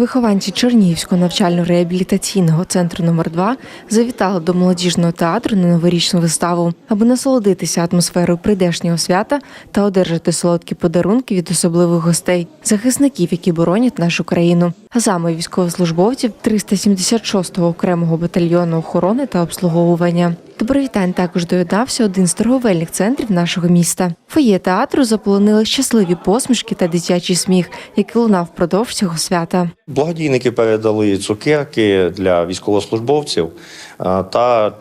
Вихованці Чернігівського навчально-реабілітаційного центру номер 2 завітали до молодіжного театру на новорічну виставу, аби насолодитися атмосферою прийдешнього свята та одержати солодкі подарунки від особливих гостей, захисників, які боронять нашу країну, а саме військовослужбовців 376-го окремого батальйону охорони та обслуговування. До привітань також доєднався один з торговельних центрів нашого міста. Фоє театру заполонили щасливі посмішки та дитячий сміх, який лунав впродовж цього свята. Благодійники передали цукерки для військовослужбовців та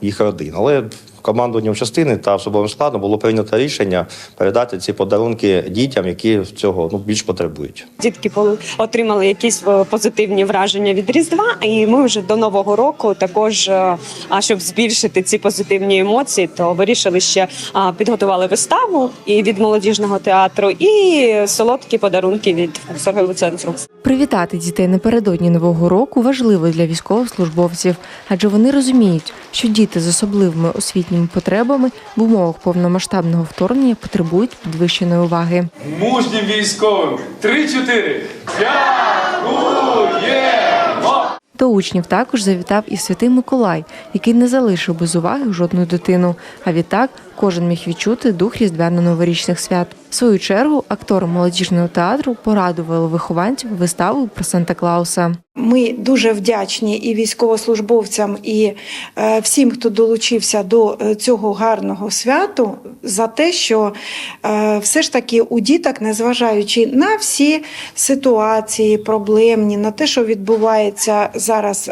їх родин. Але командуванням частини та особовим складом було прийнято рішення передати ці подарунки дітям, які цього ну, більш потребують. Дітки отримали якісь е, позитивні враження від Різдва, і ми вже до Нового року також, е, а щоб збільшити ці позитивні емоції, то вирішили ще підготували виставу і від молодіжного театру, і солодкі подарунки від торгового центру. Привітати дітей напередодні нового року важливо для військовослужбовців, адже вони розуміють, що діти з особливими освітніми потребами в умовах повномасштабного вторгнення потребують підвищеної уваги. мужнім військовим. Три-чотири. Дякуємо! До учнів також завітав і святий Миколай, який не залишив без уваги жодну дитину. А відтак кожен міг відчути дух різдвяно-новорічних свят. В свою чергу актори молодіжного театру порадували вихованців виставою про Санта Клауса. Ми дуже вдячні і військовослужбовцям, і е, всім, хто долучився до е, цього гарного святу, за те, що е, все ж таки у діток, незважаючи на всі ситуації проблемні, на те, що відбувається зараз.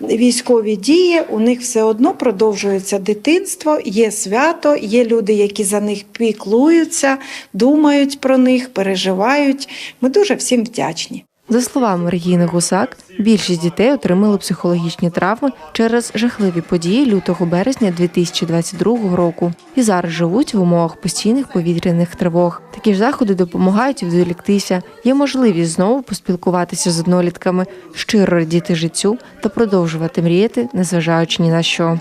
Військові дії у них все одно продовжується дитинство, є свято, є люди, які за них піклуються, думають про них, переживають. Ми дуже всім вдячні. За словами Регіни Гусак, більшість дітей отримали психологічні травми через жахливі події лютого березня 2022 року і зараз живуть в умовах постійних повітряних тривог. Такі ж заходи допомагають відволіктися. Є можливість знову поспілкуватися з однолітками, щиро радіти життю та продовжувати мріяти, незважаючи ні на що.